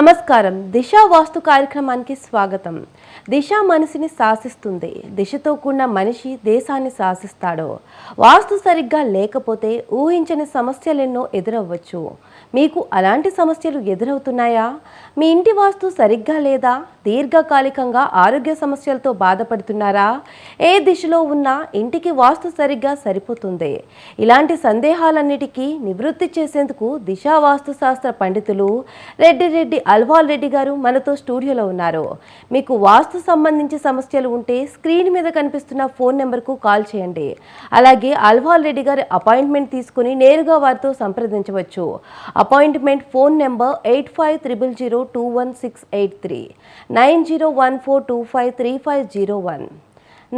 ನಮಸ್ಕಾರ నమస్కారం. దిశ వాస్తు కార్యక్రమానికి స్వాగతం. దిశ మనిషిని శాసిస్తుంది. దిశతో కూడిన మనిషి దేశాన్ని శాసిస్తాడు. వాస్తు సరిగ్గా లేకపోతే ఊహించని సమస్యలెన్నో ఎదురవ్వచ్చు. మీకు అలాంటి సమస్యలు ఎదురవుతున్నాయా? మీ ఇంటి వాస్తు సరిగ్గా లేదా? దీర్ఘకాలికంగా ఆరోగ్య సమస్యలతో బాధపడుతున్నారా? ఏ దిశలో ఉన్నా ఇంటికి వాస్తు సరిగ్గా సరిపోతుంది. ఇలాంటి సందేహాలన్నిటికీ నివృత్తి చేసేందుకు దిశా వాస్తు శాస్త్ర పండితులు రెడ్డి రెడ్డి అల్వా అల్వాల్ రెడ్డి గారు మనతో స్టూడియోలో ఉన్నారు. మీకు వాస్తు సంబంధించి సమస్యలు ఉంటే స్క్రీన్ మీద కనిపిస్తున్న ఫోన్ నెంబర్కు కాల్ చేయండి. అలాగే అల్వాల్ రెడ్డి గారి అపాయింట్మెంట్ తీసుకుని నేరుగా వారితో సంప్రదించవచ్చు. Appointment phone number eight five triple zero two one six eight three nine zero one four two five three five zero one.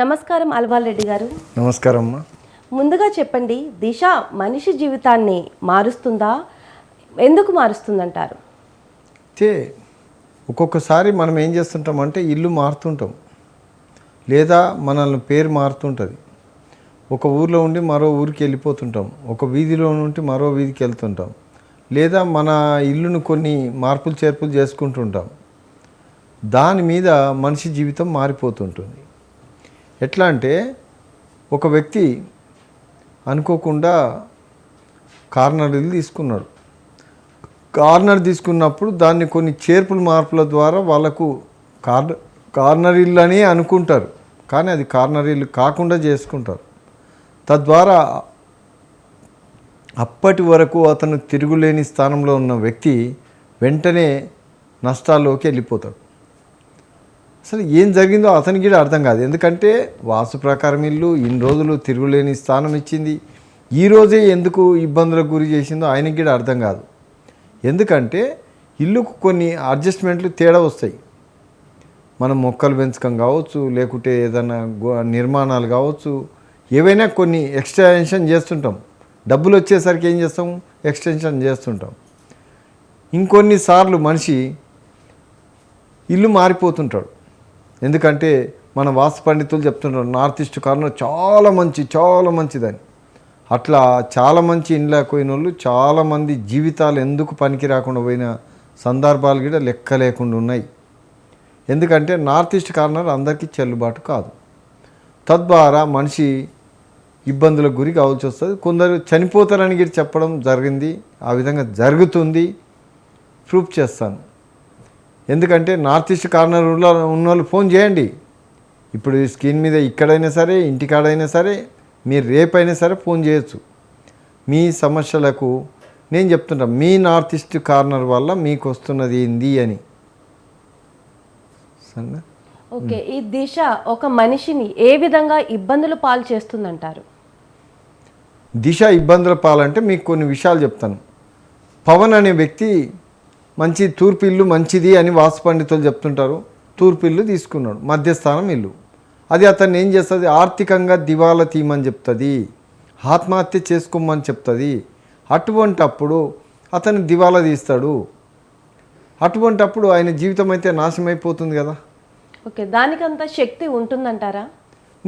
నమస్కారం అల్వాల్ రెడ్డి గారు. నమస్కారం అమ్మా. ముందుగా చెప్పండి దిశ మనిషి జీవితాన్ని మారుస్తుందా? ఎందుకు మారుస్తుందంటారు? అయితే ఒక్కొక్కసారి మనం ఏం చేస్తుంటాం అంటే ఇల్లు మారుతుంటాం. లేదా మనల్ని పేరు మారుతుంటుంది. ఒక ఊర్లో ఉండి మరో ఊరికి వెళ్ళిపోతుంటాం. ఒక వీధిలో ఉండి మరో వీధికి వెళ్తుంటాం. లేదా మన ఇల్లును కొన్ని మార్పులు చేర్పులు చేసుకుంటుంటాం. దాని మీద మనిషి జీవితం మారిపోతుంటుంది. ఎట్లా అంటే ఒక వ్యక్తి అనుకోకుండా కార్నర్ ఇల్లు తీసుకున్నాడు. కార్నర్ తీసుకున్నప్పుడు దాన్ని కొన్ని చేర్పుల మార్పుల ద్వారా వాళ్ళకు కార్నర్ కార్నర్ ఇల్లు అని అనుకుంటారు. కానీ అది కార్నర్ ఇల్లు కాకుండా చేసుకుంటారు. తద్వారా అప్పటి వరకు అతను తిరుగులేని స్థానంలో ఉన్న వ్యక్తి వెంటనే నష్టాల్లోకి వెళ్ళిపోతాడు. అసలు ఏం జరిగిందో అతనికి కూడా అర్థం కాదు. ఎందుకంటే వాసు ప్రకారం ఇల్లు ఇన్ని రోజులు తిరుగులేని స్థానం ఇచ్చింది. ఈరోజే ఎందుకు ఇబ్బందులకు గురి చేసిందో ఆయనకి కూడా అర్థం కాదు. ఎందుకంటే ఇల్లుకు కొన్ని అడ్జస్ట్మెంట్లు తేడా వస్తాయి. మనం మొక్కలు పెంచకం కావచ్చు లేకుంటే ఏదైనా నిర్మాణాలు కావచ్చు ఏవైనా కొన్ని ఎక్స్టెన్షన్ చేస్తుంటాం. డబ్బులు వచ్చేసరికి ఏం చేస్తాం? ఎక్స్టెన్షన్ చేస్తుంటాం. ఇంకొన్నిసార్లు మనిషి ఇల్లు మారిపోతుంటాడు. ఎందుకంటే మన వాస్తు పండితులు చెప్తుంటారు నార్త్ ఈస్ట్ కార్నర్ చాలా మంచి చాలా మంచిదని. అట్లా చాలా మంచి ఇండ్లకు పోయిన వాళ్ళు చాలామంది జీవితాలు ఎందుకు పనికి రాకుండా పోయిన సందర్భాలు కూడా లెక్క లేకుండా ఉన్నాయి. ఎందుకంటే నార్త్ ఈస్ట్ కార్నర్ అందరికీ చెల్లుబాటు కాదు. తద్వారా మనిషి ఇబ్బందులకు గురి కావాల్సి వస్తుంది. కొందరు చనిపోతారని కూడా చెప్పడం జరిగింది. ఆ విధంగా జరుగుతుంది. ప్రూఫ్ చేస్తాను. ఎందుకంటే నార్త్ ఈస్ట్ కార్నర్ ఉన్న వాళ్ళు ఫోన్ చేయండి. ఇప్పుడు ఈ స్క్రీన్ మీద ఇక్కడైనా సరే ఇంటికాడైనా సరే మీరు రేపైనా సరే ఫోన్ చేయొచ్చు. మీ సమస్యలకు నేను చెప్తుంటా మీ నార్త్ ఈస్ట్ కార్నర్ వల్ల మీకు వస్తున్నది ఏంది అని. సరేనా? ఓకే ఈ దిశ ఒక మనిషిని ఏ విధంగా ఇబ్బందులు పాలు చేస్తుందంటారు? దిశ ఇబ్బందుల పాలంటే మీకు కొన్ని విషయాలు చెప్తాను. పవన్ అనే వ్యక్తి మంచి తూర్పు ఇల్లు మంచిది అని వాస్తు పండితులు చెప్తుంటారు. తూర్పు ఇల్లు తీసుకున్నాడు మధ్యస్థానం ఇల్లు. అది అతన్ని ఏం చేస్తుంది? ఆర్థికంగా దివాలా తీయమని చెప్తుంది. ఆత్మహత్య చేసుకోమని చెప్తుంది. అటువంటప్పుడు అతను దివాలా తీస్తాడు. అటువంటప్పుడు ఆయన జీవితం అయితే నాశనం అయిపోతుంది కదా. ఓకే దానికంత శక్తి ఉంటుందంటారా?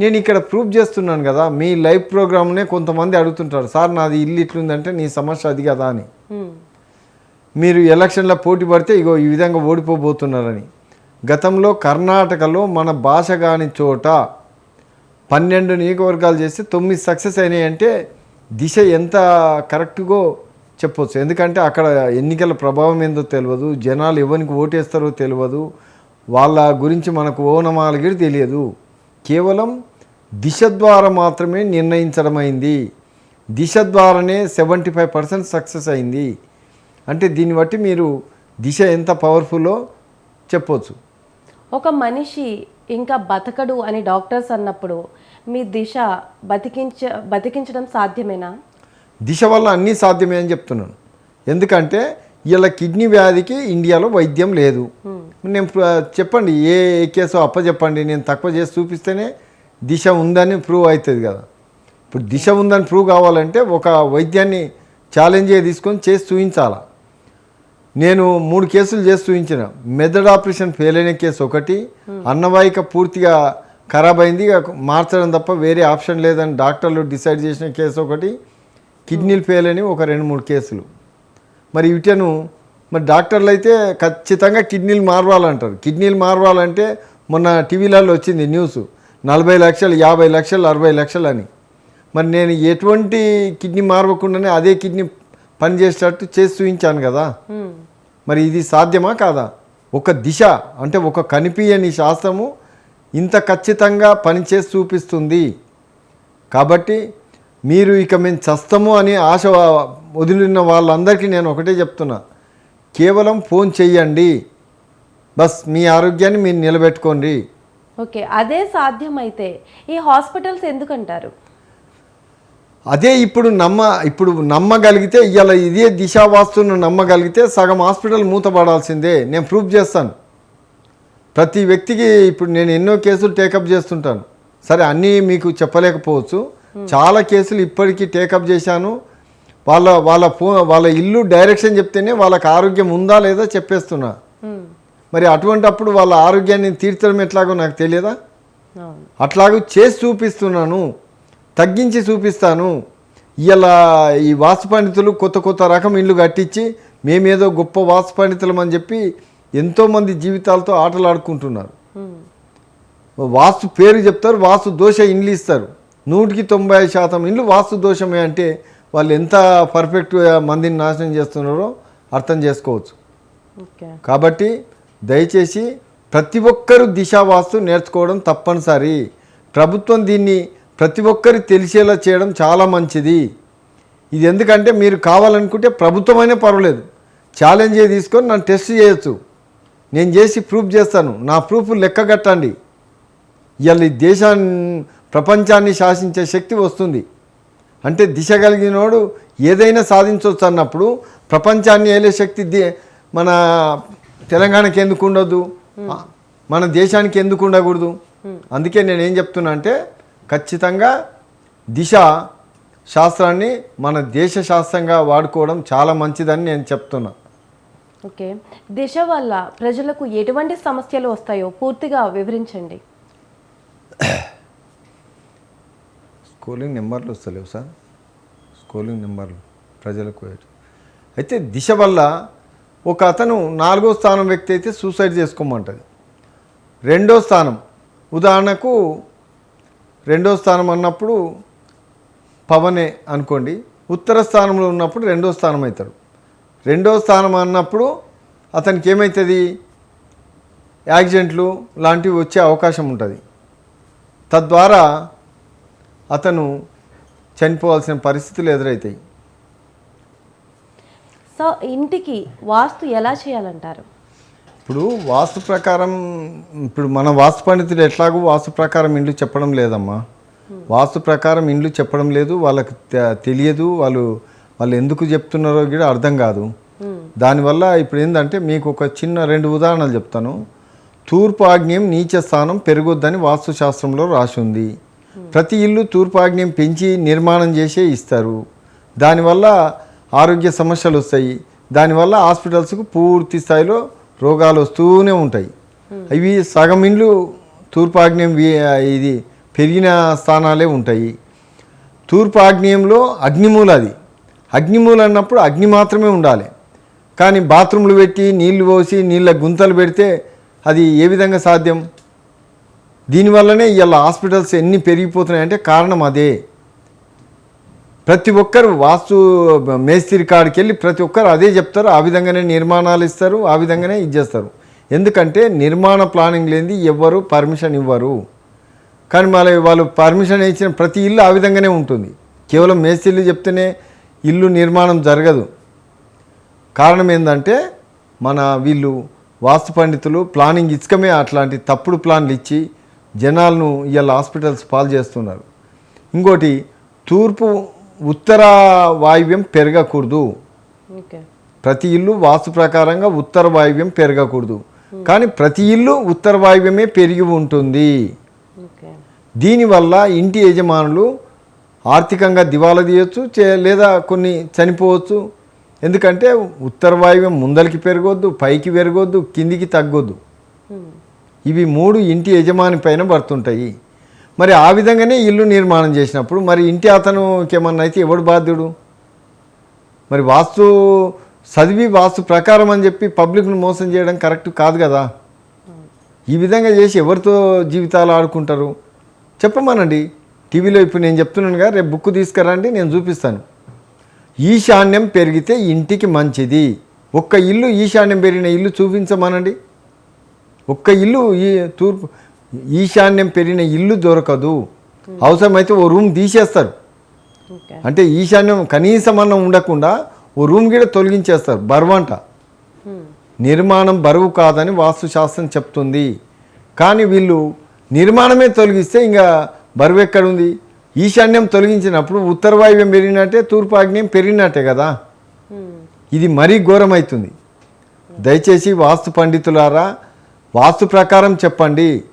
నేను ఇక్కడ ప్రూవ్ చేస్తున్నాను కదా మీ లైవ్ ప్రోగ్రామ్నే కొంతమంది అడుగుతుంటారు. సార్ నాది ఇల్లు ఇట్లుందంటే నీ సమస్య అది కదా అని. మీరు ఎలక్షన్లో పోటీ పడితే ఇగో ఈ విధంగా ఓడిపోబోతున్నారని. గతంలో కర్ణాటకలో మన భాష కాని చోట పన్నెండు నియోజకవర్గాలు చేస్తే తొమ్మిది సక్సెస్ అయినాయి అంటే దిశ ఎంత కరెక్ట్గో చెప్పొచ్చు. ఎందుకంటే అక్కడ ఎన్నికల ప్రభావం ఏందో తెలియదు జనాలు ఎవరికి ఓటేస్తారో తెలియదు వాళ్ళ గురించి మనకు ఓనమాలు తెలియదు. కేవలం దిశ ద్వారా మాత్రమే నిర్ణయించడమైంది దిశ ద్వారానే సెవెంటీ ఫైవ్ పర్సెంట్ సక్సెస్ అయింది. అంటే దీన్ని బట్టి మీరు దిశ ఎంత పవర్ఫుల్లో చెప్పొచ్చు. ఒక మనిషి ఇంకా బతకడు అని డాక్టర్స్ అన్నప్పుడు మీ దిశ బతికించ బతికించడం సాధ్యమేనా? దిశ వల్ల అన్నీ సాధ్యమే అని చెప్తున్నాను. ఎందుకంటే ఇలా కిడ్నీ వ్యాధికి ఇండియాలో వైద్యం లేదు. నేను ప్ర- చెప్పండి ఏ కేసు అప్ప చెప్పండి నేను తక్కువ చేసి చూపిస్తేనే దిశ ఉందని ప్రూవ్ అవుతుంది కదా. ఇప్పుడు దిశ ఉందని ప్రూవ్ కావాలంటే ఒక వైద్యాన్ని ఛాలెంజ్గా తీసుకొని చేసి చూపించాలా నేను మూడు కేసులు చేసి చూపించిన. మెదడు ఆపరేషన్ ఫెయిల్ అయిన కేసు ఒకటి. అన్నవాయిక పూర్తిగా ఖరాబ్ అయింది. మార్చడం తప్ప వేరే ఆప్షన్ లేదని డాక్టర్లు డిసైడ్ చేసిన కేసు ఒకటి. కిడ్నీలు ఫెయిల్ అని ఒక రెండు మూడు కేసులు. మరి వీటను మరి డాక్టర్లు అయితే ఖచ్చితంగా కిడ్నీలు మారవాలంటారు. కిడ్నీలు మారవాలంటే మొన్న టీవీలలో వచ్చింది న్యూస్. నలభై లక్షలు యాభై లక్షలు అరవై లక్షలు అని. మరి నేను ఎటువంటి కిడ్నీ మారవకుండానే అదే కిడ్నీ పనిచేసేటట్టు చేసి చూపించాను కదా. మరి ఇది సాధ్యమా కాదా? ఒక దిశ అంటే ఒక కనిపించని శాస్త్రము ఇంత ఖచ్చితంగా పనిచేసి చూపిస్తుంది. కాబట్టి మీరు ఇక మేము చస్తాము అని ఆశ వదిలిన వాళ్ళందరికీ నేను ఒకటే చెప్తున్నా. కేవలం ఫోన్ చెయ్యండి బస్ మీ ఆరోగ్యాన్ని మీరు నిలబెట్టుకోండి. ఓకే అదే సాధ్యమైతే ఈ హాస్పిటల్స్ ఎందుకంటారు? అదే ఇప్పుడు నమ్మ ఇప్పుడు నమ్మగలిగితే ఇవాళ ఇదే దిశావాస్తును నమ్మగలిగితే సగం హాస్పిటల్ మూతపడాల్సిందే. నేను ప్రూఫ్ చేస్తాను. ప్రతి వ్యక్తికి ఇప్పుడు నేను ఎన్నో కేసులు టేకప్ చేస్తుంటాను. సరే అన్నీ మీకు చెప్పలేకపోవచ్చు. చాలా కేసులు ఇప్పటికీ టేకప్ చేశాను. వాళ్ళ వాళ్ళ ఫో వాళ్ళ ఇల్లు డైరెక్షన్ చెప్తేనే వాళ్ళకి ఆరోగ్యం ఉందా లేదా చెప్పేస్తున్నా. మరి అటువంటప్పుడు వాళ్ళ ఆరోగ్యాన్ని తీర్చడం ఎట్లాగో నాకు తెలియదా? అట్లాగూ చేసి చూపిస్తున్నాను. తగ్గించి చూపిస్తాను. ఇలా ఈ వాస్తు పండితులు కొత్త కొత్త రకం ఇల్లు కట్టించి మేమేదో గొప్ప వాస్తు పండితులం అని చెప్పి ఎంతోమంది జీవితాలతో ఆటలు ఆడుకుంటున్నారు మ్మ్. వాస్తు పేరు చెప్తారు వాస్తు దోష ఇండ్లు ఇస్తారు. నూటికి తొంభై శాతం ఇండ్లు వాస్తు దోషమే అంటే వాళ్ళు ఎంత పర్ఫెక్ట్గా మందిని నాశనం చేస్తున్నారో అర్థం చేసుకోవచ్చు. కాబట్టి దయచేసి ప్రతి ఒక్కరూ దిశావాస్తు నేర్చుకోవడం తప్పనిసరి. ప్రభుత్వం దీన్ని ప్రతి ఒక్కరి తెలిసేలా చేయడం చాలా మంచిది. ఇది ఎందుకంటే మీరు కావాలనుకుంటే ప్రభుత్వమైనా పర్వాలేదు. ఛాలెంజ్ తీసుకొని నన్ను టెస్ట్ చేయొచ్చు. నేను చేసి ప్రూఫ్ చేస్తాను. నా ప్రూఫ్ లెక్క కట్టండి. ఇవాళ ఈ దేశాన్ని ప్రపంచాన్ని శాసించే శక్తి వస్తుంది. అంటే దిశ కలిగినోడు ఏదైనా సాధించవచ్చు అన్నప్పుడు ప్రపంచాన్ని ఏలే శక్తి ది- మన తెలంగాణకి ఎందుకు ఉండదు మన దేశానికి ఎందుకు ఉండకూడదు? అందుకే నేను ఏం చెప్తున్నా అంటే ఖచ్చితంగా దిశ శాస్త్రాన్ని మన దేశ శాస్త్రంగా వాడుకోవడం చాలా మంచిదని నేను చెప్తున్నా. ఓకే. దిశ వల్ల ప్రజలకు ఎటువంటి సమస్యలు వస్తాయో పూర్తిగా వివరించండి. స్కూలింగ్ నెంబర్లు వస్తలేవు సార్. స్కూలింగ్ నెంబర్లు ప్రజలకు అయితే దిశ వల్ల ఒక అతను నాలుగో స్థానం వ్యక్తి అయితే సూసైడ్ చేసుకోమంటుంది. రెండో స్థానం. ఉదాహరణకు రెండో స్థానం అన్నప్పుడు పవనే అనుకోండి. ఉత్తర స్థానంలో ఉన్నప్పుడు రెండో స్థానం అవుతాడు రెండో స్థానం అన్నప్పుడు అతనికి ఏమవుతుంది యాక్సిడెంట్లు లాంటివి వచ్చే అవకాశం ఉంటుంది. తద్వారా అతను చనిపోవాల్సిన పరిస్థితులు ఎదురవుతాయి సో ఇంటికి వాస్తు ఎలా చేయాలంటారు? ఇప్పుడు వాస్తు ప్రకారం ఇప్పుడు మన వాస్తు పండితులు ఎట్లాగూ వాస్తు ప్రకారం ఇండ్లు చెప్పడం లేదమ్మా. వాస్తు ప్రకారం ఇండ్లు చెప్పడం లేదు వాళ్ళకి తెలియదు వాళ్ళు వాళ్ళు ఎందుకు చెప్తున్నారో కూడా అర్థం కాదు. దానివల్ల ఇప్పుడు ఏంటంటే మీకు ఒక చిన్న రెండు ఉదాహరణలు చెప్తాను. తూర్పు ఆగ్నేయం నీచ స్థానం పెరగొద్దని వాస్తు శాస్త్రంలో రాసి ఉంది. ప్రతి ఇల్లు తూర్పు ఆగ్నేయం పెంచి నిర్మాణం చేసే ఇస్తారు. దానివల్ల ఆరోగ్య సమస్యలు వస్తాయి. దానివల్ల హాస్పిటల్స్కు పూర్తి స్థాయిలో రోగాలు వస్తూనే ఉంటాయి. ఇవి సగం ఇండ్లు తూర్పు ఆగ్నేయం వి- ఇది పెరిగిన స్థానాలే ఉంటాయి. తూర్పు ఆగ్నేయంలో అగ్నిమూల అది. అగ్నిమూల అన్నప్పుడు అగ్ని మాత్రమే ఉండాలి. కానీ బాత్రూమ్లు పెట్టి నీళ్ళు పోసి నీళ్ళ గుంతలు పెడితే అది ఏ విధంగా సాధ్యం? దీనివల్లనే ఇవాళ హాస్పిటల్స్ ఎన్ని పెరిగిపోతున్నాయంటే కారణం అదే. ప్రతి ఒక్కరు వాస్తు మేస్త్రి కాడికి వెళ్ళి ప్రతి ఒక్కరు అదే చెప్తారు. ఆ విధంగానే నిర్మాణాలు ఇస్తారు ఆ విధంగానే ఇది చేస్తారు. ఎందుకంటే నిర్మాణ ప్లానింగ్ లేనిది ఎవ్వరు పర్మిషన్ ఇవ్వరు. కానీ మళ్ళీ వాళ్ళు పర్మిషన్ ఇచ్చిన ప్రతి ఇల్లు ఆ విధంగానే ఉంటుంది. కేవలం మేస్త్రీలు చెప్తేనే ఇల్లు నిర్మాణం జరగదు. కారణం ఏంటంటే మన వీళ్ళు వాస్తు పండితులు ప్లానింగ్ ఇచ్చకమే అట్లాంటి తప్పుడు ప్లాన్లు ఇచ్చి జనాలను ఇవాళ హాస్పిటల్స్ పాలు చేస్తున్నారు. ఇంకోటి తూర్పు ఉత్తర వాయువ్యం పెరగకూడదు. ప్రతి ఇల్లు వాస్తు ప్రకారంగా ఉత్తర వాయువ్యం పెరగకూడదు. కానీ ప్రతి ఇల్లు ఉత్తర వాయువ్యమే పెరిగి ఉంటుంది. దీనివల్ల ఇంటి యజమానులు ఆర్థికంగా దివాలా తీయొచ్చు చే- లేదా కొన్ని చనిపోవచ్చు. ఎందుకంటే ఉత్తర వాయువ్యం ముందరికి పెరగొద్దు పైకి పెరగొద్దు కిందికి తగ్గొద్దు. ఇవి మూడు ఇంటి యజమాని పైన పడుతుంటాయి. మరి ఆ విధంగానే ఇల్లు నిర్మాణం చేసినప్పుడు మరి ఇంటి అతనుకి ఏమన్నా అయితే ఎవడు బాధ్యుడు? మరి వాస్తు చదివి వాస్తు ప్రకారం అని చెప్పి పబ్లిక్ను మోసం చేయడం కరెక్ట్ కాదు కదా? ఈ విధంగా చేసి ఎవరితో జీవితాలు ఆడుకుంటారు? చెప్పమనండి. టీవీలో ఇప్పుడు నేను చెప్తున్నానుగా రేపు బుక్ తీసుకురండి నేను చూపిస్తాను. ఈశాన్యం పెరిగితే ఇంటికి మంచిది. ఒక్క ఇల్లు ఈశాన్యం పెరిగిన ఇల్లు చూపించమనండి. ఒక్క ఇల్లు ఈ తూర్పు ఈశాన్యం పెరిగిన ఇల్లు దొరకదు. అవసరమైతే ఓ రూమ్ తీసేస్తారు. అంటే ఈశాన్యం కనీసం అన్నం ఉండకుండా ఓ రూమ్ కూడా తొలగించేస్తారు. బరువంట. నిర్మాణం బరువు కాదని వాస్తుశాస్త్రం చెప్తుంది. కానీ వీళ్ళు నిర్మాణమే తొలగిస్తే ఇంకా బరువు ఎక్కడుంది? ఈశాన్యం తొలగించినప్పుడు ఉత్తర వాయువ్యం పెరిగినట్టే తూర్పు ఆగ్నేయం పెరిగినట్టే కదా. ఇది మరీ ఘోరమవుతుంది దయచేసి వాస్తు పండితులారా వాస్తు ప్రకారం చెప్పండి.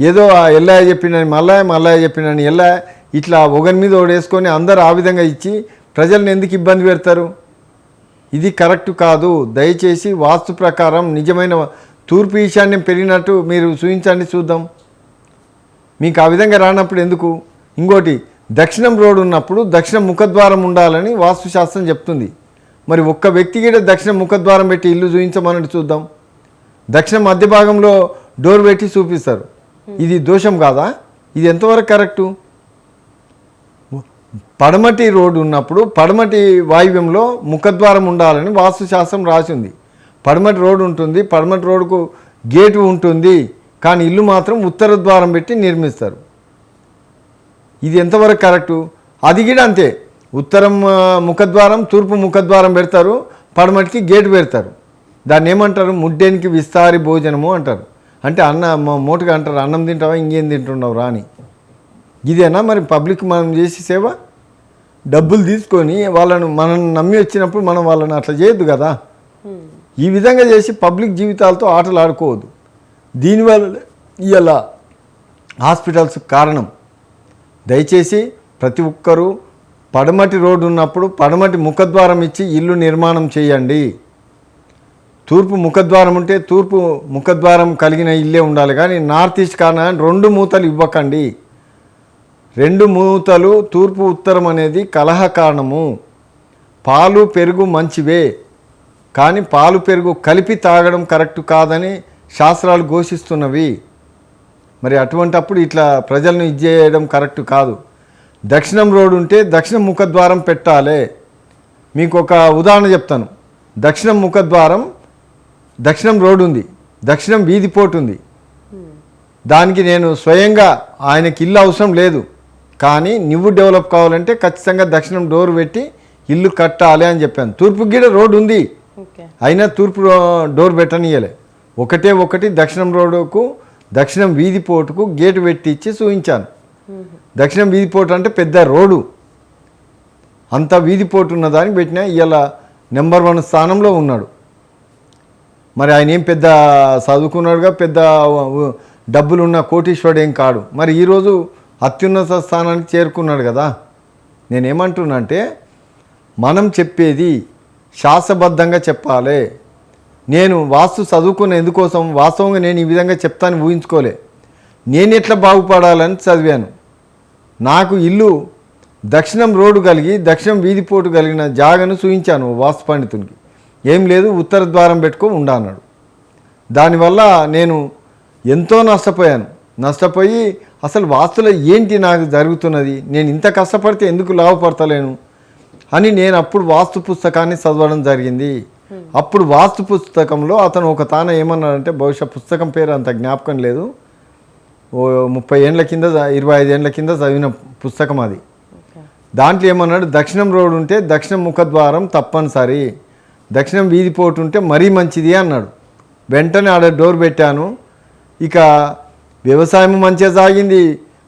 ఏదో ఆ ఎల్లయ్య చెప్పినని మల్లయ్య మల్లయ్య చెప్పినని ఎల్లయ్య ఇట్లా ఒకరి మీద ఒకడేసుకొని అందరు ఆ విధంగా ఇచ్చి ప్రజల్ని ఎందుకు ఇబ్బంది పెడతారు? ఇది కరెక్ట్ కాదు. దయచేసి వాస్తు ప్రకారం నిజమైన తూర్పు ఈశాన్యం పెరిగినట్టు మీరు చూపించండి చూద్దాం. మీకు ఆ విధంగా రానప్పుడు ఎందుకు? ఇంకోటి దక్షిణం రోడ్ ఉన్నప్పుడు దక్షిణ ముఖద్వారం ఉండాలని వాస్తుశాస్త్రం చెప్తుంది. మరి ఒక్క వ్యక్తి కూడా దక్షిణ ముఖద్వారం పెట్టి ఇల్లు చూపించమన్నట్టు చూద్దాం. దక్షిణ మధ్య భాగంలో డోర్ పెట్టి చూపిస్తారు. ఇది దోషం కాదా? ఇది ఎంతవరకు కరెక్టు? పడమటి రోడ్డు ఉన్నప్పుడు పడమటి వాయువ్యంలో ముఖద్వారం ఉండాలని వాస్తుశాస్త్రం రాసింది. పడమటి రోడ్డు ఉంటుంది పడమటి రోడ్డుకు గేటు ఉంటుంది కానీ ఇల్లు మాత్రం ఉత్తర ద్వారం పెట్టి నిర్మిస్తారు. ఇది ఎంతవరకు కరెక్టు? అది కూడా అంతే. ఉత్తరం ముఖద్వారం తూర్పు ముఖద్వారం పెడతారు పడమటికి గేటు పెడతారు. దాన్ని ఏమంటారు? ముడ్డేనికి విస్తారి భోజనము అంటారు. అంటే అన్న మూటగా మోటుగా అంటారు అన్నం తింటావా ఇంకేం తింటున్నావు రాని. ఇదేనా మరి పబ్లిక్ మనం చేసే సేవ? డబ్బులు తీసుకొని వాళ్ళను మనం నమ్మి వచ్చినప్పుడు మనం వాళ్ళని అట్లా చేయొద్దు కదా. ఈ విధంగా చేసి పబ్లిక్ జీవితాలతో ఆటలు ఆడుకోవద్దు. దీనివల్ల ఇలా హాస్పిటల్స్ కారణం. దయచేసి ప్రతి ఒక్కరూ పడమటి రోడ్డు ఉన్నప్పుడు పడమటి ముఖద్వారం ఇచ్చి ఇల్లు నిర్మాణం చేయండి. తూర్పు ముఖద్వారం ఉంటే తూర్పు ముఖద్వారం కలిగిన ఇల్లే ఉండాలి. కానీ నార్త్ ఈస్ట్ కారణం రెండు మూతలు ఇవ్వకండి. రెండు మూతలు తూర్పు ఉత్తరం అనేది కలహ కారణము. పాలు పెరుగు మంచివే. కానీ పాలు పెరుగు కలిపి తాగడం కరెక్ట్ కాదని శాస్త్రాలు ఘోషిస్తున్నవి. మరి అటువంటప్పుడు ఇట్లా ప్రజలను ఇది చేయడం కరెక్ట్ కాదు. దక్షిణం రోడ్డు ఉంటే దక్షిణ ముఖద్వారం పెట్టాలి. మీకు ఒక ఉదాహరణ చెప్తాను. దక్షిణం ముఖద్వారం దక్షిణం రోడ్ ఉంది. దక్షిణం వీధి పోటు ఉంది. దానికి నేను స్వయంగా ఆయనకి ఇల్లు అవసరం లేదు. కానీ నువ్వు డెవలప్ కావాలంటే ఖచ్చితంగా దక్షిణం డోర్ పెట్టి ఇల్లు కట్టాలి అని చెప్పాను. తూర్పు గిడ రోడ్ ఉంది. అయినా తూర్పు డోర్ పెట్టనియలే ఒకటే ఒకటి దక్షిణం రోడ్డుకు దక్షిణం వీధి పోటుకు గేటు పెట్టి ఇచ్చి చూపించాను దక్షిణం వీధి పోటు అంటే పెద్ద రోడ్డు. అంత వీధి పోటు ఉన్న దానికి పెట్టినా ఇవాళ నెంబర్ వన్ స్థానంలో ఉన్నాడు. మరి ఆయన ఏం పెద్ద చదువుకున్నాడుగా పెద్ద డబ్బులున్న కోటీశ్వరుడు ఏం కాడు. మరి ఈరోజు అత్యున్నత స్థానానికి చేరుకున్నాడు కదా. నేనేమంటున్నా అంటే మనం చెప్పేది శాస్త్రబద్ధంగా చెప్పాలి. నేను వాస్తు చదువుకున్న ఎందుకోసం వాస్తవంగా నేను ఈ విధంగా చెప్తాను ఊహించుకోలే. నేను ఎట్లా బాగుపడాలని చదివాను. నాకు ఇల్లు దక్షిణం రోడ్డు కలిగి దక్షిణం వీధిపోటు కలిగిన జాగను చూయించాను వాస్తు పండితునికి. ఏం లేదు ఉత్తర ద్వారం పెట్టుకో ఉండా అన్నాడు. దానివల్ల నేను ఎంతో నష్టపోయాను. నష్టపోయి అసలు వాస్తులో ఏంటి నాకు జరుగుతున్నది? నేను ఇంత కష్టపడితే ఎందుకు లాభపడతలేను? అని నేను అప్పుడు వాస్తు పుస్తకాన్ని చదవడం జరిగింది. అప్పుడు వాస్తు పుస్తకంలో అతను ఒక తాన ఏమన్నాడంటే బహుశా పుస్తకం పేరు అంత జ్ఞాపకం లేదు. ఓ ముప్పై ఏండ్ల కింద ఇరవై ఐదు ఏండ్ల కింద చదివిన పుస్తకం అది. దాంట్లో ఏమన్నాడు దక్షిణం రోడ్ ఉంటే దక్షిణం ముఖద్వారం తప్పనిసరి. దక్షిణం వీధి పోటు ఉంటే మరీ మంచిది అన్నాడు. వెంటనే ఆడ డోర్ పెట్టాను. ఇక వ్యవసాయం మంచిగా సాగింది.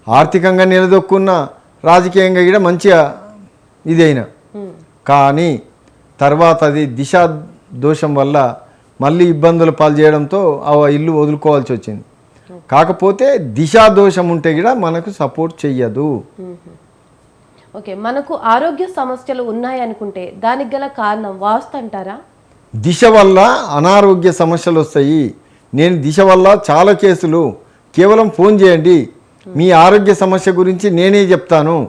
ఆర్థికంగా నిలదొక్కున్న రాజకీయంగా కూడా మంచిగా ఇదైనా. కానీ తర్వాత అది దిశా దోషం వల్ల మళ్ళీ ఇబ్బందులు పాలు చేయడంతో ఆ ఇల్లు వదులుకోవాల్సి వచ్చింది. కాకపోతే దిశా దోషం ఉంటే కూడా మనకు సపోర్ట్ చెయ్యదు. ఓకే మనకు ఆరోగ్య సమస్యలు ఉన్నాయి అనుకుంటే దానికి గల కారణం వాస్తు అంటారా? దిశ వల్ల అనారోగ్య సమస్యలు వస్తాయి. నేను దిశ వల్ల చాలా కేసులు. కేవలం ఫోన్ చేయండి. మీ ఆరోగ్య సమస్య గురించి నేనే చెప్తాను.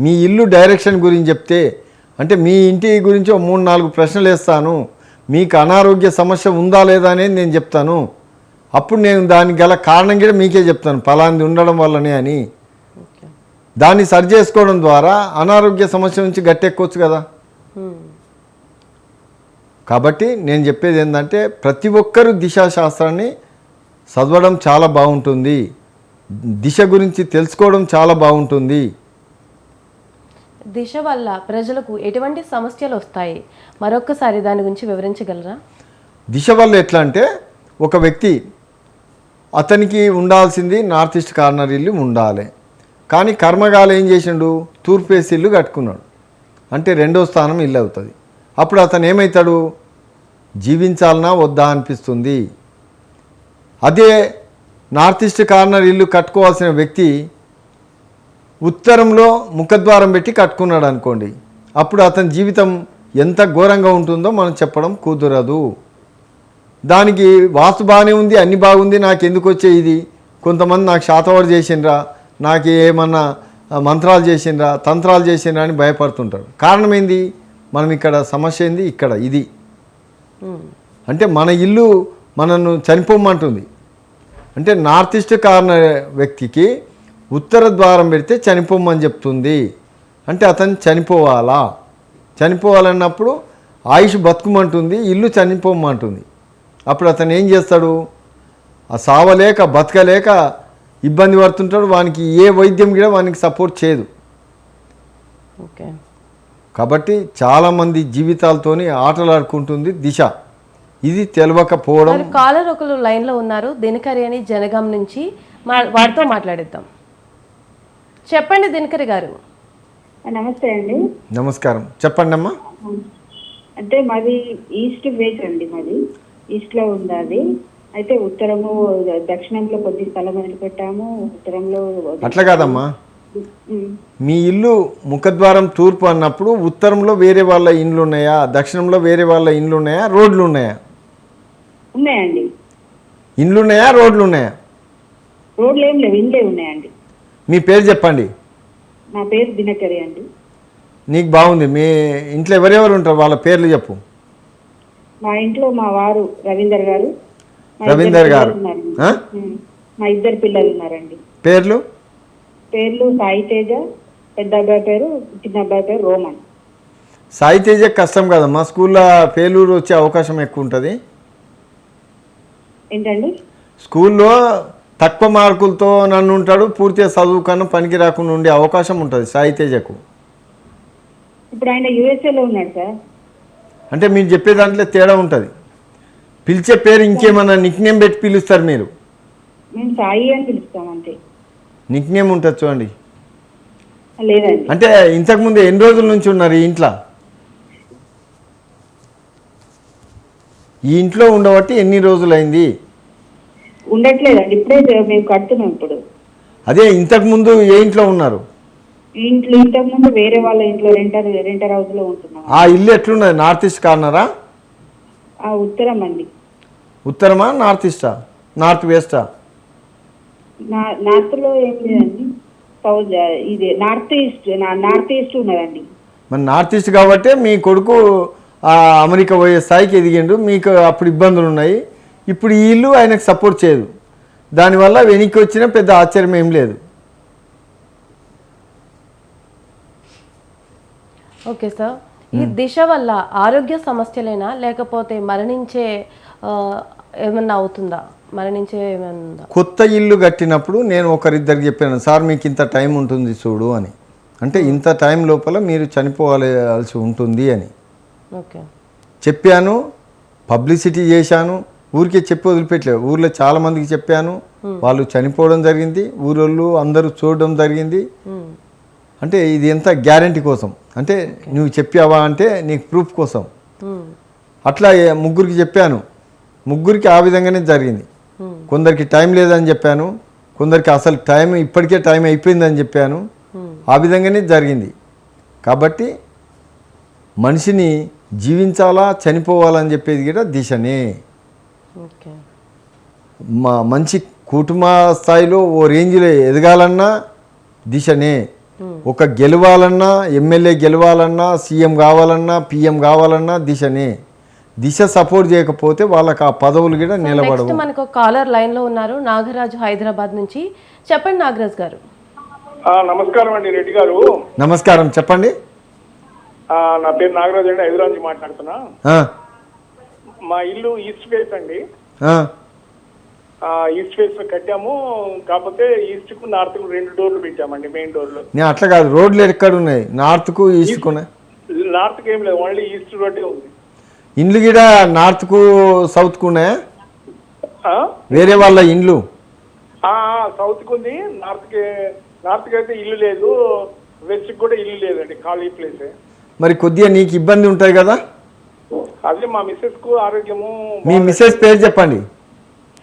మీ ఇల్లు డైరెక్షన్ గురించి చెప్తే అంటే మీ ఇంటి గురించి ఒక మూడు నాలుగు ప్రశ్నలు వేస్తాను. మీకు అనారోగ్య సమస్య ఉందా లేదా అనేది నేను చెప్తాను. అప్పుడు నేను దానికి గల కారణం కూడా మీకే చెప్తాను. ఫలాంది ఉండడం వల్లనే అని. దాన్ని సరి చేసుకోవడం ద్వారా అనారోగ్య సమస్య నుంచి గట్టెక్కొచ్చు కదా. కాబట్టి నేను చెప్పేది ఏంటంటే ప్రతి ఒక్కరూ దిశాశాస్త్రాన్ని చదవడం చాలా బాగుంటుంది. దిశ గురించి తెలుసుకోవడం చాలా బాగుంటుంది. దిశ వల్ల ప్రజలకు ఎటువంటి సమస్యలు వస్తాయి? మరొక్కసారి దాని గురించి వివరించగలరా? దిశ వల్ల ఎట్లా అంటే ఒక వ్యక్తి అతనికి ఉండాల్సింది నార్త్ ఈస్ట్ కార్నర్ ఇల్లు ఉండాలి. కానీ కర్మగాలు ఏం చేసిండు? తూర్పేసి ఇల్లు కట్టుకున్నాడు. అంటే రెండో స్థానం ఇల్లు అవుతుంది. అప్పుడు అతను ఏమవుతాడు జీవించాలనా వద్దా అనిపిస్తుంది. అదే నార్త్ ఈస్ట్ కార్నర్ ఇల్లు కట్టుకోవాల్సిన వ్యక్తి ఉత్తరంలో ముఖద్వారం పెట్టి కట్టుకున్నాడు అనుకోండి. అప్పుడు అతని జీవితం ఎంత ఘోరంగా ఉంటుందో మనం చెప్పడం కుదరదు. దానికి వాస్తు బాగానే ఉంది అన్ని బాగుంది నాకు ఎందుకు వచ్చే ఇది? కొంతమంది నాకు శాతవాడు చేసిండ్రా నాకు ఏమన్నా మంత్రాలు చేసిండ్రా తంత్రాలు చేసిండ్రా అని భయపడుతుంటారు కారణం ఏంది? మనం ఇక్కడ సమస్య ఏంది? ఇక్కడ ఇది. అంటే మన ఇల్లు మనను చనిపోమంటుంది అంటే నార్త్ ఈస్ట్ కార్నర్ వ్యక్తికి ఉత్తర ద్వారం పెడితే చనిపోమని చెప్తుంది. అంటే అతను చనిపోవాలా? చనిపోవాలన్నప్పుడు ఆయుష్ బతుకుమంటుంది ఇల్లు చనిపోమంటుంది అప్పుడు అతను ఏం చేస్తాడు? ఆ సావలేక బతకలేక ఇబ్బంది పడుతుంటాడు వానికి ఏ వైద్యం కూడా వానికి సపోర్ట్ చేయదు. ఓకే. కాబట్టి చాలామంది జీవితాలతోని ఆటలాడుకుంటుంది దిశ. ఇది తెలియకపోవడం మరి కాలర్ ఒకరు లైన్లో ఉన్నారు దినకరి అని జనగాం నుంచి మా వారితో మాట్లాడిద్దాం. చెప్పండి దినకరి గారు. నమస్తే అండి. నమస్కారం. చెప్పండి అమ్మా. అంటే మాది ఈస్ట్ ఫేస్ అండి మాది. ఈస్ట్లో ఉంది అది అయితే ఉత్తరము దక్షిణంలో కొద్ది స్థలం వదిలిపెట్టాము ఉత్తరంలో అట్లా కాదమ్మా. మీ ఇల్లు ముఖద్వారం తూర్పు అన్నప్పుడు ఉత్తరంలో వేరే వాళ్ళ ఇండ్లు ఉన్నాయా? దక్షిణంలో వేరే వాళ్ళ ఇండ్లు ఉన్నాయా? రోడ్లు ఉన్నాయా? ఉన్నాయండి. ఇండ్లు ఉన్నాయా? రోడ్లు ఉన్నాయా? రోడ్లు ఏం లేవు ఇండ్లే ఉన్నాయండి. మీ పేరు చెప్పండి. నా పేరు దినకరి అండి. నీకు బాగుంది. మీ ఇంట్లో ఎవరెవరు ఉంటారు? వాళ్ళ పేర్లు చెప్పు. మా ఇంట్లో మా వారు రవీందర్ గారు. రవీందర్ గారు. మా ఇద్దరు పిల్లలు ఉన్నారండి పేర్లు? పేర్లు సాయి తేజ పెద్ద అబ్బాయి పేరు చిన్న అబ్బాయి పేరు రోమన్. సాయి తేజ కష్టం కదమ్మా. స్కూల్లో ఫెయిల్యూర్ వచ్చే అవకాశం ఎక్కువ ఉంటుంది. ఏంటండి? స్కూల్లో తక్కువ మార్కులతో నన్ను ఉంటాడు పూర్తిగా చదువు కన్నా పనికి రాకుండా ఉండే అవకాశం ఉంటుంది సాయి తేజకు. ఇప్పుడు ఆయన యుఎస్ఏలో ఉన్నాడు సార్. అంటే మీరు చెప్పే దాంట్లో తేడా ఉంటుంది. పిలిచే పేరు ఇంకేమన్నా నిక్ నేమ్ పెట్టి పిలుస్తారు మీరు? మేము సాయి అని పిలుస్తాం అంతే. నిక్ నేమ్ ఉంటుంది చూడండి. లేదండి. అంటే ఇంతకుముందు ఎన్ని రోజుల నుంచి ఉన్నారు ఈ ఇంట్లో? ఈ ఇంట్లో ఉండబట్టి ఎన్ని రోజులైంది? ఉండట్లేదండి ఇప్పుడే జ- మేము కడుతున్నాం ఇప్పుడు. అదే ఇంతకుముందు ఏ ఇంట్లో ఉన్నారు? ఇంట్లో ఇంతకు ముందు వేరే వాళ్ళ ఇంట్లో రెంటర్ రెంటర్ హౌస్లో ఉంటున్నాం. ఆ ఇల్లు ఎట్లున్నది? నార్త్ ఈస్ట్ కార్నరా? ఆ ఉత్తరం అండి. ఉత్తరమా నార్త్ ఈస్టా నార్త్ వెస్టా నా నార్త్లో ఏం లేదండి. సౌత్ ఇది నార్త్ ఈస్ట్ నా- నార్త్ ఈస్ట్ ఉన్నదండి. మరి నార్త్ ఈస్ట్ కాబట్టి మీ కొడుకు ఆ, అమెరికా పోయే స్థాయికి ఎదిగిండు. మీకు అప్పుడు ఇబ్బందులు ఉన్నాయి. ఇప్పుడు ఈ ఇల్లు ఆయనకు సపోర్ట్ చేయదు. దానివల్ల వెనక్కి వచ్చిన పెద్ద ఆశ్చర్యం ఏం లేదు. Okay sir. ఈ దిశ వల్ల ఆరోగ్య సమస్యలేనా లేకపోతే మరణించే ఆ, ఏమన్నా అవుతుందా? ఏమన్నా ఉందా? కొత్త ఇల్లు కట్టినప్పుడు నేను ఒకరిద్దరికి చెప్పాను సార్ మీకు ఇంత టైం ఉంటుంది చూడు అని. అంటే ఇంత టైం లోపల మీరు చనిపోవాల్సి ఉంటుంది అని. ఓకే. చెప్పాను పబ్లిసిటీ చేశాను ఊరికే చెప్పి వదిలిపెట్టలేదు ఊర్లో చాలా మందికి చెప్పాను వాళ్ళు చనిపోవడం జరిగింది ఊరోళ్ళు అందరూ చూడడం జరిగింది. మ్మ్. అంటే ఇది ఎంత గ్యారంటీ కోసం? అంటే నువ్వు చెప్పావా అంటే నీకు ప్రూఫ్ కోసం. అట్లా ముగ్గురికి చెప్పాను ముగ్గురికి ఆ విధంగానే జరిగింది. కొందరికి టైం లేదని చెప్పాను కొందరికి అసలు టైం ఇప్పటికే టైం అయిపోయిందని చెప్పాను. ఆ విధంగానే జరిగింది. కాబట్టి మనిషిని జీవించాలా చనిపోవాలని చెప్పేది కూడా దిశనే. మా మంచి కుటుంబ స్థాయిలో ఓ రేంజ్లో ఎదగాలన్నా దిశనే. ఒక గెలవాలన్నా ఎమ్మెల్యే గెలవాలన్నా సీఎం కావాలన్నా పిఎం కావాలన్నా దిశనే. దిశ సపోర్ట్ చేయకపోతే వాళ్ళకి ఆ పదవులు కూడా నెక్స్ట్ నిలబడవు. మనకు కాలర్ లైన్లో ఉన్నారు నాగరాజు హైదరాబాద్ నుంచి. చెప్పండి నాగరాజ్ గారు. నమస్కారం అండి రెడ్డి గారు. నమస్కారం చెప్పండి. నా పేరు నాగరాజు అండి హైదరాబాద్ నుంచి మాట్లాడుతున్నా. మా ఇల్లు ఈస్ట్ ఫేస్ అండి. ఈస్ట్ ఫేస్ కట్టాము కాకపోతే ఈస్ట్కు నార్త్కు రెండు డోర్లు పెట్టామండి మెయిన్ డోర్లు నేను అట్లా కాదు రోడ్లు ఎక్కడ ఉన్నాయి? నార్త్కు ఈస్ట్కు ఉన్నాయి నార్త్కి ఏం లేదు ఓన్లీ ఈస్ట్ రోడ్డే ఉంది. ఇండ్లు కూడా నార్త్కు సౌత్కు ఉన్నాయా ఆ? వేరే వాళ్ళ ఇండ్లు? ఆ, ఆ, సౌత్కు ఉంది నార్త్కి నార్త్కి అయితే ఇల్లు లేదు వెస్ట్కి కూడా ఇల్లు లేదండి ఖాళీ ప్లేసే. మరి కొద్దిగా నీకు ఇబ్బంది ఉంటుంది కదా? అదే మా మిస్సెస్కు ఆరోగ్యము మీ మిస్సెస్ పేరు చెప్పండి.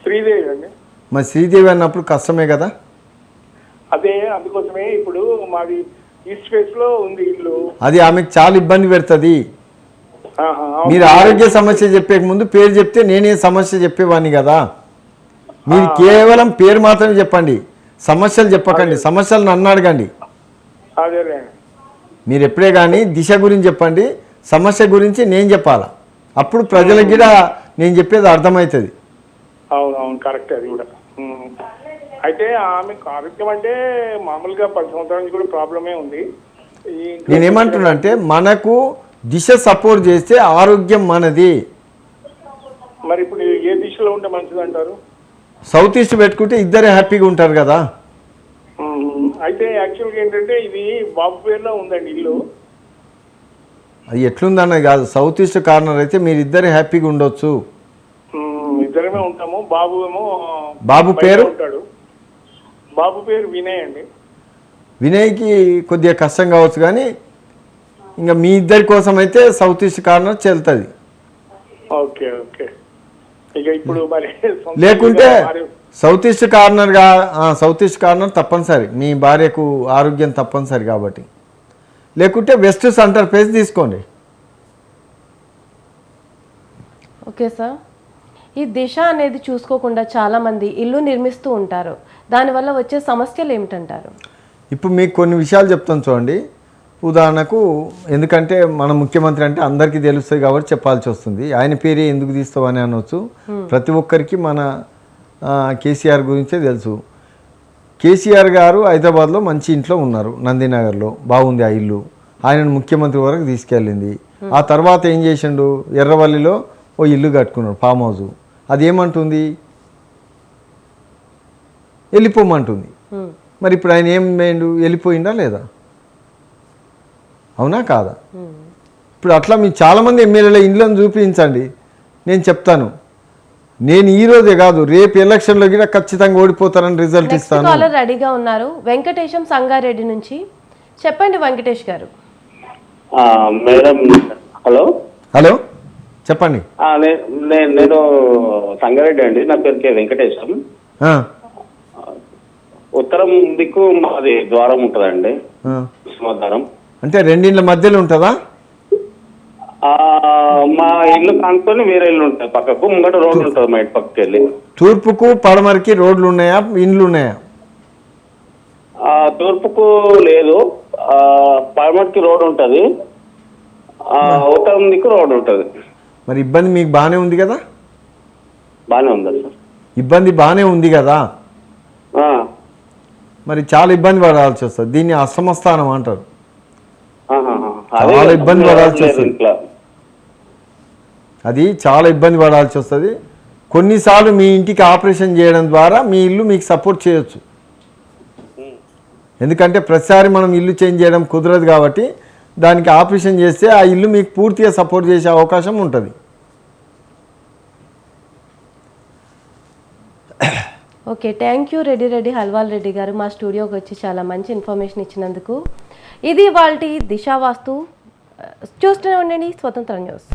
శ్రీదేవి అండి. మరి శ్రీదేవి అన్నప్పుడు కష్టమే కదా? అదే అందుకోసమే ఇప్పుడు మాది ఈస్ట్ ఫేస్లో ఉంది ఇల్లు. అది ఆమెకు చాలా ఇబ్బంది పెడుతుంది. మీరు ఆరోగ్య సమస్య చెప్పే ముందు పేరు చెప్తే నేనే సమస్య చెప్పేవాడిని కదా. మీరు కేవలం పేరు మాత్రమే చెప్పండి. సమస్యలు చెప్పకండి. సమస్యలు నన్ను అడగండి. మీరు ఎప్పుడే కానీ దిశ గురించి చెప్పండి. సమస్య గురించి నేను చెప్పాలా? అప్పుడు ప్రజలకు కూడా నేను చెప్పేది అర్థమవుతుంది. అవును అవును. కరెక్ట్ అది కూడా. అయితే ఆమెకు ఆరోగ్యం అంటే మామూలుగా పది సంవత్సరాల నుంచి కూడా ప్రాబ్లమే ఉంది. నేనేమంటున్నా అంటే మనకు దిశ సపోర్ట్ చేస్తే ఆరోగ్యం మనది. మరి ఇప్పుడు ఏ దిశలో ఉంటే మంచిది అంటారు సౌత్ ఈస్ట్ పెట్టుకుంటే ఇద్దరే హ్యాపీగా ఉంటారు కదా. అయితే యాక్చువల్గా ఏంటంటే ఇది బాబు పేరులో ఉందండి ఇల్లు. అది ఎట్లుందన్నది కాదు. సౌత్ ఈస్ట్ కార్నర్ అయితే మీరు ఇద్దరే హ్యాపీగా ఉండొచ్చు. ఇద్దరమే ఉంటాము. బాబు ఏమో బాబు పేరు? ఉంటాడు. బాబు పేరు వినయ్ అండి. వినయ్కి కొద్దిగా కష్టం కావచ్చు కానీ ఇంకా మీ ఇద్దరి కోసం అయితే south east corner చెల్తుంది. Okay okay. ఇక ఇప్పుడు మరి సొంత లేకుంటే సౌత్ ఈస్ట్ కార్నర్గా సౌత్ ఈస్ట్ కార్నర్ తప్పనిసరి. మీ భార్యకు ఆరోగ్యం తప్పనిసరి కాబట్టి. లేకుంటే వెస్ట్ సెంటర్ పేజ్ తీసుకోండి. Okay sir. ఈ దిశ అనేది చూసుకోకుండా చాలా మంది ఇల్లు నిర్మిస్తూ ఉంటారు. దానివల్ల వచ్చే సమస్యలు ఏమిటంటారు? ఇప్పుడు మీకు కొన్ని విషయాలు చెప్తాను చూడండి. ఉదాహరణకు ఎందుకంటే మన ముఖ్యమంత్రి అంటే అందరికీ తెలుస్తుంది కాబట్టి చెప్పాల్సి వస్తుంది. ఆయన పేరే ఎందుకు తీస్తావని అనవచ్చు ప్రతి ఒక్కరికి మన కేసీఆర్ గురించే తెలుసు. కేసీఆర్ గారు హైదరాబాద్లో మంచి ఇంట్లో ఉన్నారు నందినగర్లో. బాగుంది ఆ ఇల్లు. ఆయనను ముఖ్యమంత్రి వరకు తీసుకెళ్ళింది. ఆ తర్వాత ఏం చేసిండు? ఎర్రవల్లిలో ఓ ఇల్లు కట్టుకున్నాడు ఫామ్ హౌస్. అది ఏమంటుంది వెళ్ళిపోమంటుంది. మరి ఇప్పుడు ఆయన ఏం వేయండు? వెళ్ళిపోయిందా లేదా? అవునా కాదా. ఇప్పుడు అట్లా మీ చాలామంది ఎమ్మెల్యేల ఇండ్లను చూపించండి. నేను చెప్తాను. నేను ఈ రోజే కాదు రేపు ఎలక్షన్లో కూడా ఖచ్చితంగా ఓడిపోతానని రిజల్ట్ ఇస్తాను. రెడీగా ఉన్నారు. వెంకటేశం సంగారెడ్డి నుంచి. చెప్పండి వెంకటేష్ గారు. ఆ, మేడం హలో? హలో చెప్పండి. నేను సంగారెడ్డి అండి. నా పేరు కే వెంకటేశం. ఆ, ఉత్తరం దిక్కు మాది ద్వారం ఉంటుందండి. సింహద్వారం అంటే రెండిండ్ల మధ్యలో ఉంటుందా? మా ఇల్లు కానుకొని వేరే ఇల్లు ఉంటుంది. పక్కకు ముంగట రోడ్డు ఉంటుంది మా ఇంటి పక్కకి వెళ్ళి తూర్పుకు పడమరకి రోడ్లు ఉన్నాయా? ఇండ్లు ఉన్నాయా తూర్పుకు లేదు. ఆ, పడమటికి రోడ్ ఉంటుంది. ఉత్తరం దిక్కు రోడ్ ఉంటుంది. మరి ఇబ్బంది మీకు బాగానే ఉంది కదా? బాగానే ఉందా సార్. ఇబ్బంది బాగానే ఉంది కదా? మరి చాలా ఇబ్బంది పడాల్సి వస్తుంది. దీన్ని అసమస్థానం అంటారు. చాలా ఇబ్బంది పడాల్సి వస్తుంది. అది చాలా ఇబ్బంది పడాల్సి వస్తుంది. కొన్నిసార్లు మీ ఇంటికి ఆపరేషన్ చేయడం ద్వారా మీ ఇల్లు మీకు సపోర్ట్ చేయొచ్చు. ఎందుకంటే ప్రతిసారి మనం ఇల్లు చేంజ్ చేయడం కుదరదు కాబట్టి దానికి ఆపరేషన్ చేస్తే ఆ ఇల్లు మీకు పూర్తిగా సపోర్ట్ చేసే అవకాశం ఉంటుంది. Okay thank you Reddy Reddy Halwal Reddy garu మా స్టూడియోకి వచ్చి చాలా మంచి ఇన్ఫర్మేషన్ ఇచ్చినందుకు. ఇది వాళ్ళ దిశావాస్తు. చూస్తూనే ఉండండి స్వతంత్ర న్యూస్.